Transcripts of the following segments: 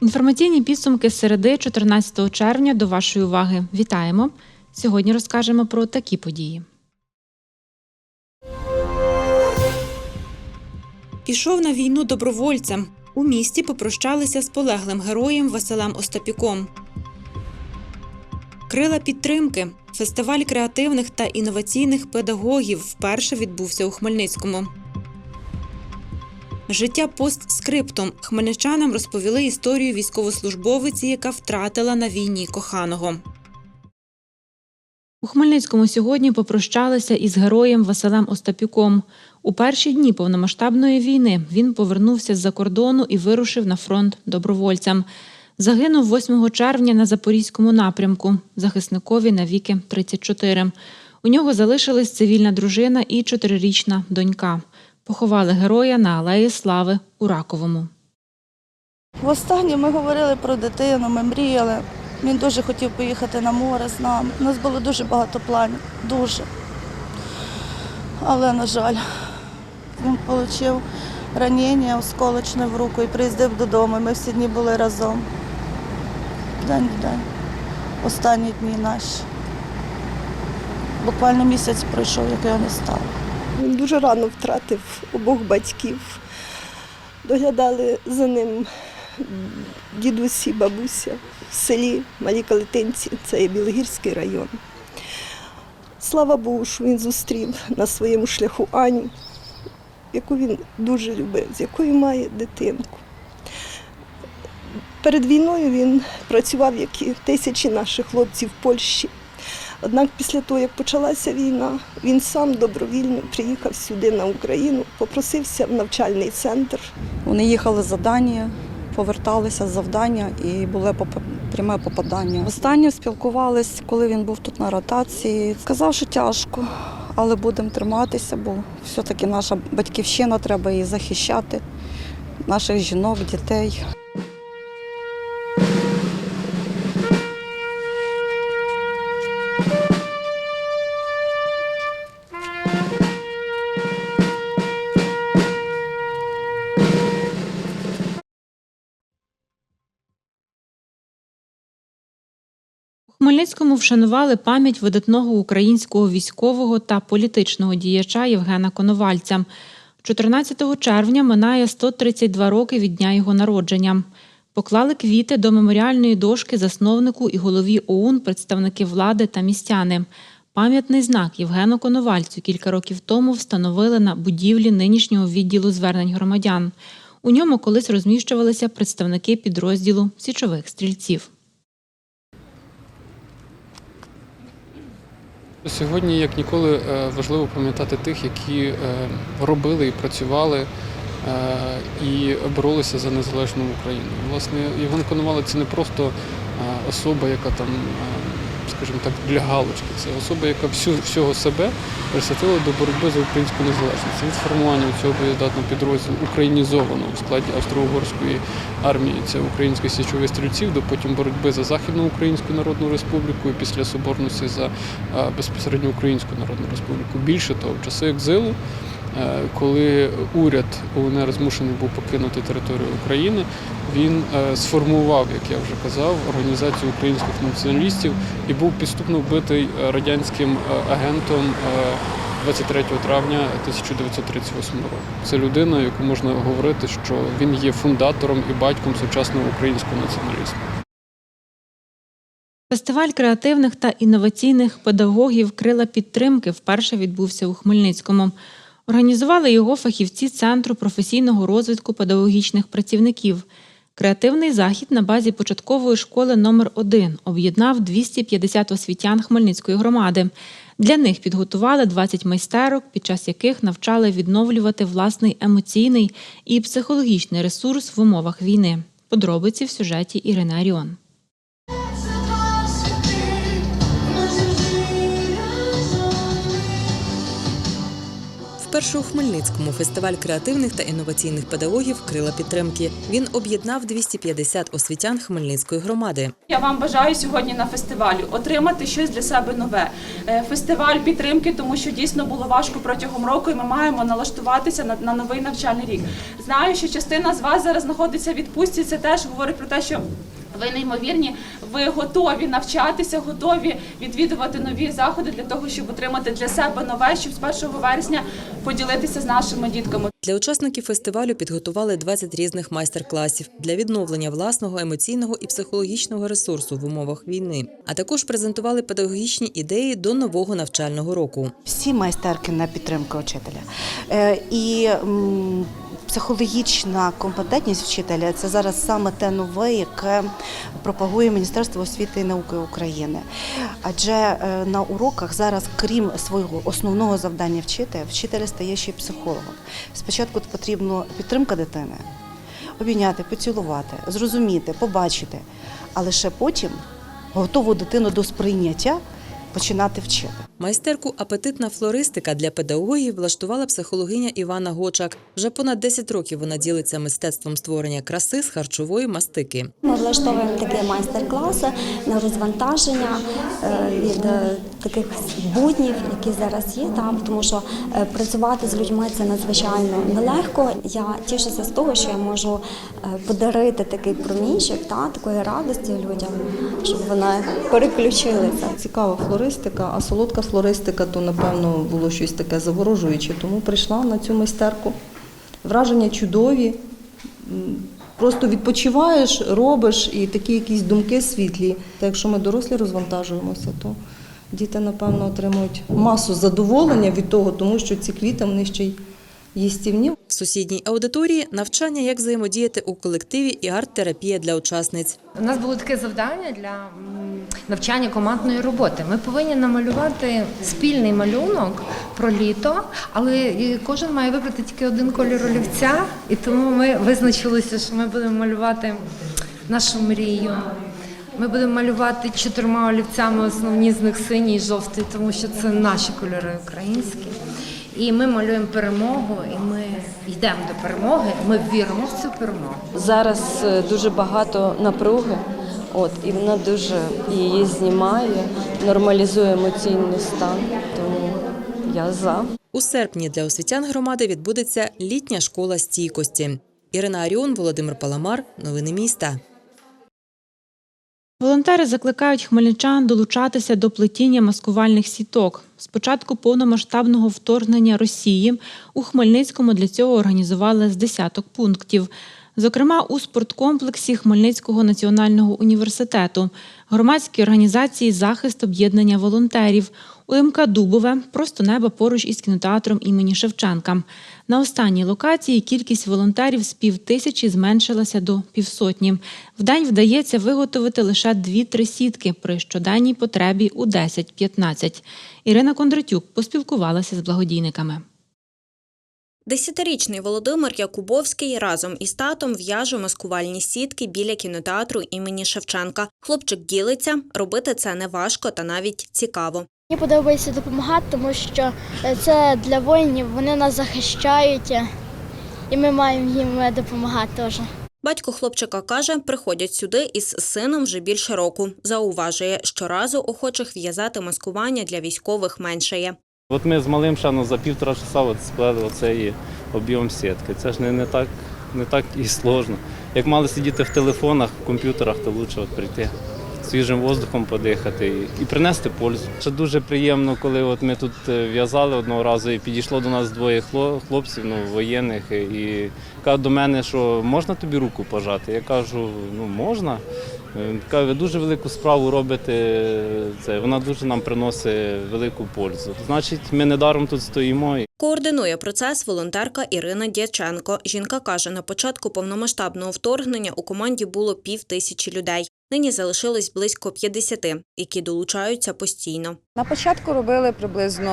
Інформаційні підсумки середи 14 червня до вашої уваги. Вітаємо! Сьогодні розкажемо про такі події. Пішов на війну добровольцем. У місті попрощалися з полеглим героєм Василем Остапіком. Крила підтримки. Фестиваль креативних та інноваційних педагогів вперше відбувся у Хмельницькому. Життя постскриптум. Хмельничанам розповіли історію військовослужбовиці, яка втратила на війні коханого. У Хмельницькому сьогодні попрощалися із героєм Василем Остапюком. У перші дні повномасштабної війни він повернувся з-за кордону і вирушив на фронт добровольцем. Загинув 8 червня на Запорізькому напрямку. Захисникові навіки 34. У нього залишились цивільна дружина і чотирирічна донька. Поховали героя на Алеї Слави у Раковому. Востаннє ми говорили про дитину, ми мріяли. Він дуже хотів поїхати на море з нами. У нас було дуже багато планів, дуже. Але, на жаль, він отримав ранення осколочне в руку і приїздив додому. Ми всі дні були разом. День в день. Останні дні наші. Буквально місяць пройшов, як його не стало. Він дуже рано втратив обох батьків. Доглядали за ним дідусі, бабуся в селі Малі Калитинці, це є Білогірський район. Слава Богу, що він зустрів на своєму шляху Аню, яку він дуже любив, з якою має дитинку. Перед війною він працював, як і тисячі наших хлопців в Польщі. Однак після того, як почалася війна, він сам добровільно приїхав сюди на Україну, попросився в навчальний центр. Вони їхали з завдання, поверталися з завдання і було пряме попадання. Останнє спілкувались, коли він був тут на ротації. Сказав, що тяжко, але будемо триматися, бо все-таки наша батьківщина треба її захищати, наших жінок, дітей. Хмельницькому вшанували пам'ять видатного українського військового та політичного діяча Євгена Коновальця. 14 червня минає 132 роки від дня його народження. Поклали квіти до меморіальної дошки засновнику і голові ОУН, представники влади та містяни. Пам'ятний знак Євгену Коновальцю кілька років тому встановили на будівлі нинішнього відділу звернень громадян. У ньому колись розміщувалися представники підрозділу січових стрільців. Сьогодні, як ніколи, е, важливо пам'ятати тих, які е, робили і працювали е, і боролися за незалежну Україну. Власне, Євген Коновалець це не просто особа, яка там, скажімо так, для галочки. Це особа, яка всю, всього себе присвятила до боротьби за українську незалежність. Від формування цього боєздатного підрозділу українізованого в складі Австро-Угорської армії, це українських січових стрільців, до потім боротьби за Західну Українську Народну Республіку і після соборності за безпосередньо Українську Народну Республіку. Більше того, в часи екзилу, коли уряд УНР змушений був покинути територію України, він е, сформував, як я вже казав, організацію українських націоналістів і був підступно вбитий е, радянським е, агентом. е, 23 травня 1938 року. Це людина, яку можна говорити, що він є фундатором і батьком сучасного українського націоналізму. Фестиваль креативних та інноваційних педагогів Крила підтримки вперше відбувся у Хмельницькому. Організували його фахівці Центру професійного розвитку педагогічних працівників. Креативний захід на базі початкової школи номер 1 об'єднав 250 освітян Хмельницької громади. Для них підготували 20 майстерок, під час яких навчали відновлювати власний емоційний і психологічний ресурс в умовах війни. Подробиці в сюжеті Ірини Аріон. Вперше у Хмельницькому фестиваль креативних та інноваційних педагогів Крила підтримки. Він об'єднав 250 освітян Хмельницької громади. Я вам бажаю сьогодні на фестивалі отримати щось для себе нове. Е, Фестиваль підтримки, тому що дійсно було важко протягом року, і ми маємо налаштуватися на, на новий навчальний рік. Знаю, що частина з вас зараз знаходиться в відпустці. Це теж говорить про те, що. Ви неймовірні, ви готові навчатися, готові відвідувати нові заходи для того, щоб отримати для себе нове, щоб з 1 вересня поділитися з нашими дітками. Для учасників фестивалю підготували 20 різних майстер-класів для відновлення власного емоційного і психологічного ресурсу в умовах війни, а також презентували педагогічні ідеї до нового навчального року. всі майстерки на підтримку вчителя. Е, І психологічна компетентність вчителя це зараз саме те нове, яке пропагує Міністерство освіти і науки України. Адже е, на уроках зараз, крім свого основного завдання вчителя, вчитель стає ще й психологом. Спочатку потрібна підтримка дитини, обійняти, поцілувати, зрозуміти, побачити, а лише потім готову дитину до сприйняття починати вчити. Майстерку Апетитна флористика для педагогів влаштувала психологиня Івана Гочак. Вже понад 10 років вона ділиться мистецтвом створення краси з харчової мастики. Ми влаштовуємо такі майстер-класи на розвантаження е, від е, таких буднів, які зараз є там, тому що е, працювати з людьми це надзвичайно нелегко. Я тішуся з того, що я можу подарити такий проміжок та такої радості людям, щоб вони переключилися. Цікава флористика, а солодка флористика то напевно було щось таке заворожуюче. Тому прийшла на цю майстерку. Враження чудові. Просто відпочиваєш, робиш і такі якісь думки світлі. Та якщо ми дорослі розвантажуємося, то діти, напевно, отримують масу задоволення від того, тому що ці квіти вони ще й їстівні. В сусідній аудиторії навчання, як взаємодіяти у колективі і арт-терапія для учасниць. У нас було таке завдання для навчання командної роботи. Ми повинні намалювати спільний малюнок про літо, але кожен має вибрати тільки один колір олівця, і тому ми визначилися, що ми будемо малювати нашу мрію. Ми будемо малювати чотирма олівцями, основні з них синій і жовтий, тому що це наші кольори українські. І ми малюємо перемогу, і ми йдемо до перемоги. Ми віримо в цю перемогу. Зараз е, дуже багато напруги, от, і вона дуже її знімає, нормалізує емоційний стан. Тому я за. У серпні для освітян громади відбудеться літня школа стійкості. Ірина Аріон, Володимир Паламар. Новини міста. Волонтери закликають хмельничан долучатися до плетіння маскувальних сіток. З початку повномасштабного вторгнення Росії у Хмельницькому для цього організували з десяток пунктів. Зокрема, у спорткомплексі Хмельницького національного університету, громадській організації Захист об'єднання волонтерів, УМК Дубове, просто небо поруч із кінотеатром імені Шевченка. На останній локації кількість волонтерів з півтисячі зменшилася до півсотні. Вдень вдається виготовити лише 2-3 сітки при щоденній потребі у 10-15. Ірина Кондратюк поспілкувалася з благодійниками. Десятирічний Володимир Якубовський разом із татом в'яже маскувальні сітки біля кінотеатру імені Шевченка. Хлопчик ділиться, робити це не важко та навіть цікаво. Мені подобається допомагати, тому що е, це для воїнів, вони нас захищають, е, і ми маємо їм допомагати теж. Батько хлопчика каже, приходять сюди із сином вже більше року. Зауважує, щоразу охочих в'язати маскування для військових меншає. От ми з малим ну, за півтора часа от сплели оцей об'єм сітки. Це ж не, не, так, не так і сложно. Як мали сидіти в телефонах, в комп'ютерах, то краще от прийти свіжим воздухом подихати і, і принести пользу. Ще дуже приємно, коли от ми тут е, в'язали одного разу і підійшло до нас двоє хло- хлопців, ну, воєнних, і кажуть до мене, що можна тобі руку пожати? Я кажу, ну можна. Каже, ви дуже велику справу робите. Це вона дуже нам приносить велику пользу. Значить, ми недаром тут стоїмо. Координує процес волонтерка Ірина Дяченко. Жінка каже, на початку повномасштабного вторгнення у команді було пів тисячі людей. Нині залишилось близько 50, які долучаються постійно. На початку робили приблизно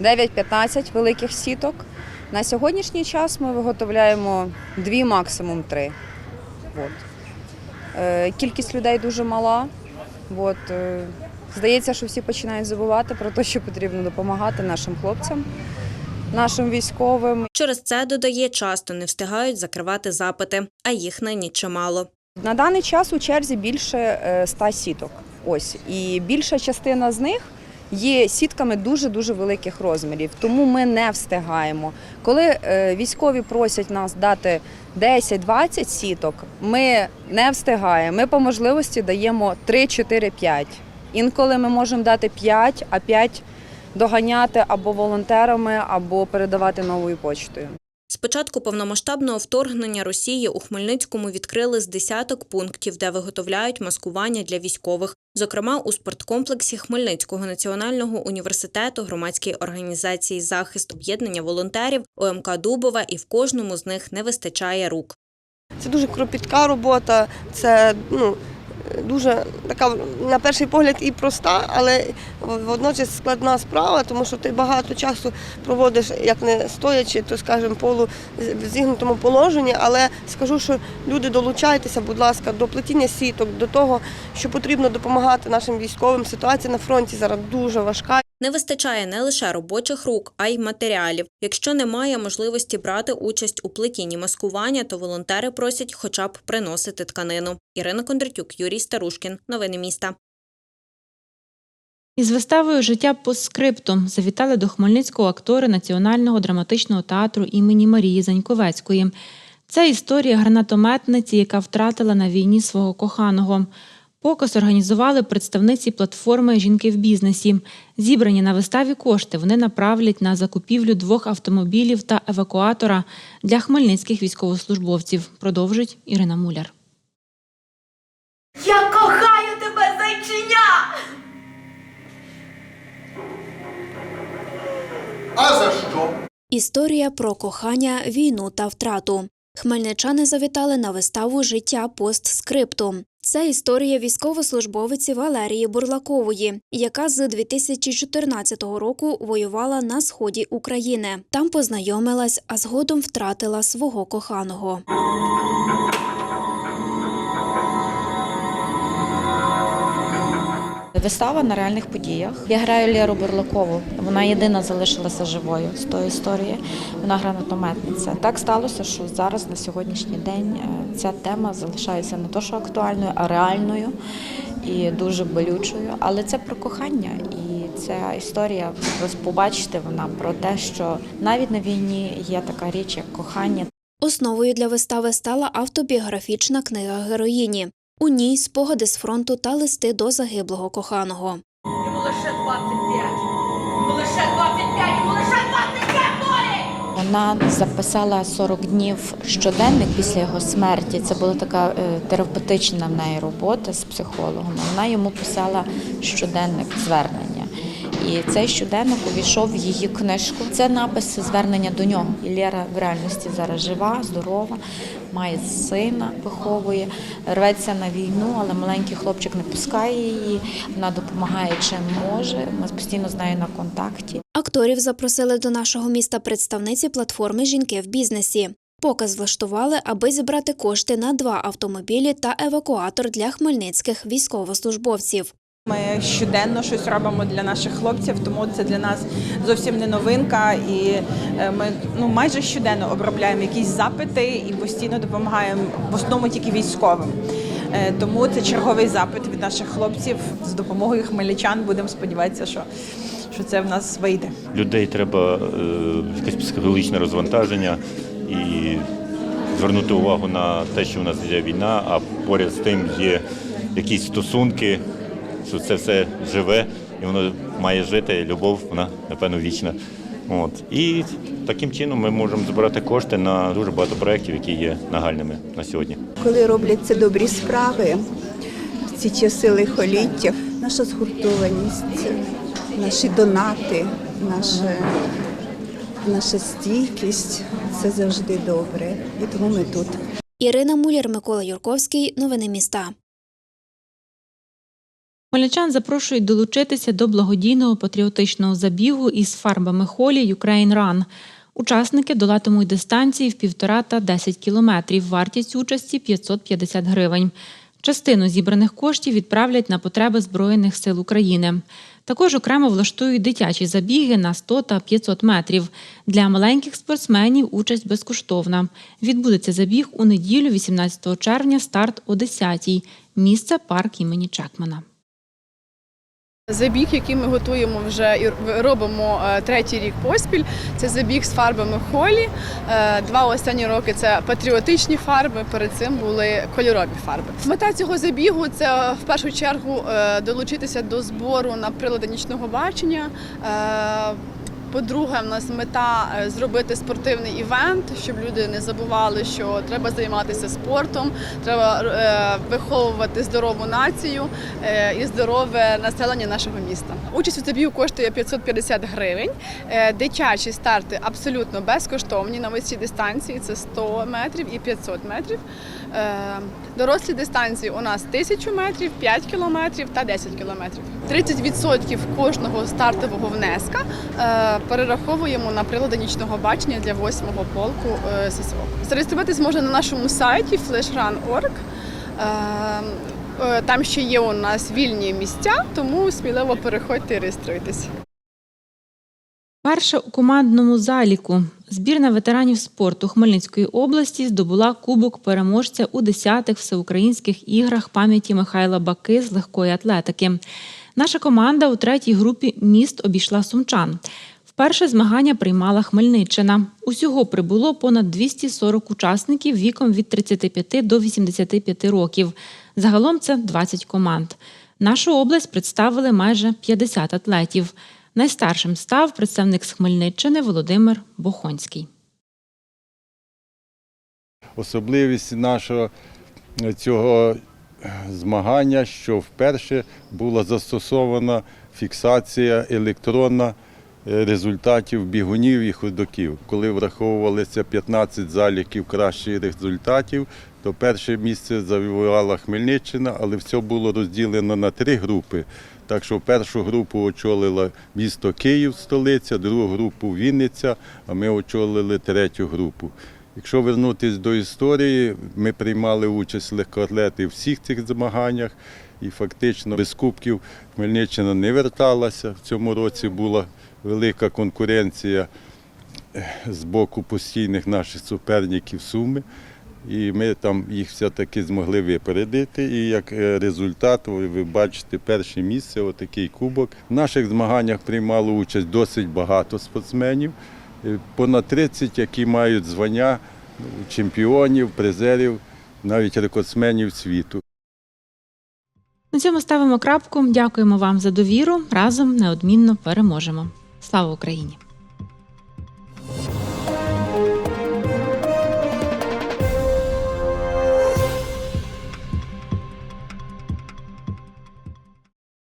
9-15 великих сіток. На сьогоднішній час ми виготовляємо дві, максимум три. От. Е, Кількість людей дуже мала. От. е, Здається, що всі починають забувати про те, що потрібно допомагати нашим хлопцям. нашим військовим. Через це, додає, часто не встигають закривати запити, а їх нині чимало. На даний час у черзі більше е, ста сіток. Ось і більша частина з них є сітками дуже дуже великих розмірів, тому ми не встигаємо. Коли е, військові просять нас дати 10-20 сіток, ми не встигаємо. Ми по можливості даємо 3, 4, 5. Інколи ми можемо дати 5, а 5 доганяти або волонтерами, або передавати новою почтою. З початку повномасштабного вторгнення Росії у Хмельницькому відкрили з десяток пунктів, де виготовляють маскування для військових. Зокрема, у спорткомплексі Хмельницького національного університету, громадській організації захист об'єднання волонтерів, ОМК Дубова, і в кожному з них не вистачає рук. Це дуже кропітка робота, це ну, дуже така, на перший погляд, і проста, але водночас складна справа, тому що ти багато часу проводиш, як не стоячи, то скажімо, полу в зігнутому положенні. Але скажу, що люди долучайтеся, будь ласка, до плетіння сіток, до того, що потрібно допомагати нашим військовим. Ситуація на фронті зараз дуже важка. Не вистачає не лише робочих рук, а й матеріалів. Якщо немає можливості брати участь у плетінні маскування, то волонтери просять хоча б приносити тканину. Ірина Кондратюк, Юрій Старушкін. Новини міста. Із виставою Життя по скриптум завітали до Хмельницького актори Національного драматичного театру імені Марії Заньковецької. Це історія гранатометниці, яка втратила на війні свого коханого. Показ організували представниці платформи Жінки в бізнесі. Зібрані на виставі кошти вони направлять на закупівлю двох автомобілів та евакуатора для хмельницьких військовослужбовців. Продовжить Ірина Муляр. Я кохаю тебе, зайчиня! А за що? Історія про кохання, війну та втрату. Хмельничани завітали на виставу Життя постскрипту. Це історія військовослужбовиці Валерії Бурлакової, яка з 2014 року воювала на сході України. Там познайомилась, а згодом втратила свого коханого. Вистава на реальних подіях. Я граю Лєру Бурлакову. Вона єдина залишилася живою з тої історії. Вона гранатометниця. Так сталося, що зараз на сьогоднішній день е, ця тема залишається не то, що актуальною, а реальною і дуже болючою. Але це про кохання, і ця історія, ви побачите, вона про те, що навіть на війні є така річ, як кохання. Основою для вистави стала автобіографічна книга героїні. У ній спогади з фронту та листи до загиблого коханого. Йому лише 25! Йому лише 25! Йому лише 25 долі! Вона записала 40 днів щоденник після його смерті. Це була така е, терапевтична в неї робота з психологом. Вона йому писала щоденник звернення. І цей щоденник увійшов в її книжку. Це напис звернення до нього. І в реальності зараз жива, здорова, має сина, виховує, рветься на війну, але маленький хлопчик не пускає її. Вона допомагає чим може. Ми постійно з нею на контакті. Акторів запросили до нашого міста представниці платформи Жінки в бізнесі. Показ влаштували, аби зібрати кошти на два автомобілі та евакуатор для хмельницьких військовослужбовців. Ми щоденно щось робимо для наших хлопців, тому це для нас зовсім не новинка. І е, ми ну майже щоденно обробляємо якісь запити і постійно допомагаємо в основному тільки військовим. Е, Тому це черговий запит від наших хлопців з допомогою хмельничан. Будемо сподіватися, що, що це в нас вийде. Людей треба е, якесь психологічне розвантаження і звернути увагу на те, що в нас йде війна, а поряд з тим є якісь стосунки, що це все живе і воно має жити. Любов, вона напевно вічна. От. І таким чином ми можемо збирати кошти на дуже багато проєктів, які є нагальними на сьогодні. Коли робляться добрі справи в ці часи лихоліття, наша згуртованість, наші донати, наша, наша стійкість це завжди добре. І тому ми тут. Ірина Муляр, Микола Юрковський. Новини міста. Хмельничан запрошують долучитися до благодійного патріотичного забігу із фарбами холі Ukraine Run. Учасники долатимуть дистанції в півтора та 10 кілометрів. Вартість участі 550 гривень. Частину зібраних коштів відправлять на потреби Збройних сил України. Також окремо влаштують дитячі забіги на 100 та 500 метрів. Для маленьких спортсменів участь безкоштовна. Відбудеться забіг у неділю, 18 червня, старт о 10-й. Місце парк імені Чекмана. Забіг, який ми готуємо вже і робимо е, третій рік поспіль. Це забіг з фарбами холі. Е, Два останні роки це патріотичні фарби. Перед цим були кольорові фарби. Мета цього забігу це в першу чергу е, долучитися до збору на прилади нічного бачення. По-друге, в нас мета е, зробити спортивний івент, щоб люди не забували, що треба займатися спортом, треба е, виховувати здорову націю е, і здорове населення нашого міста. Участь у забігу коштує 550 гривень. Дитячі старти абсолютно безкоштовні на усі дистанції. Це 100 метрів і 500 метрів. Дорослі дистанції у нас 1000 метрів, 5 кілометрів та 10 кілометрів. 30% кожного стартового внеска перераховуємо на прилади нічного бачення для 8-го полку е, ССО. Зареєструватись можна на нашому сайті flashrun.org. Е, е, Там ще є у нас вільні місця, тому сміливо переходьте і реєструйтесь. Перше у командному заліку. Збірна ветеранів спорту Хмельницької області здобула кубок переможця у 10-х всеукраїнських іграх пам'яті Михайла Баки з легкої атлетики. Наша команда у третій групі міст обійшла сумчан. Вперше змагання приймала Хмельниччина. Усього прибуло понад 240 учасників віком від 35 до 85 років. Загалом це 20 команд. Нашу область представили майже 50 атлетів. Найстаршим став представник з Хмельниччини Володимир Бохонський. Особливість нашого цього змагання, що вперше була застосована фіксація електронна е, результатів бігунів і ходоків. Коли враховувалися 15 заліків кращих результатів, то перше місце завоювала Хмельниччина, але все було розділено на три групи. Так що першу групу очолила місто Київ, столиця, другу групу Вінниця, а ми очолили третю групу. Якщо вернутися до історії, ми приймали участь легкоатлети в всіх цих змаганнях, і фактично без кубків Хмельниччина не верталася. В цьому році була велика конкуренція е, з боку постійних наших суперників Суми. І ми там їх все-таки змогли випередити. І як е, результат, ви бачите, перше місце, отакий кубок. В наших змаганнях приймало участь досить багато спортсменів, е, понад 30, які мають звання ну, чемпіонів, призерів, навіть рекордсменів світу. На цьому ставимо крапку. Дякуємо вам за довіру. Разом неодмінно переможемо. Слава Україні!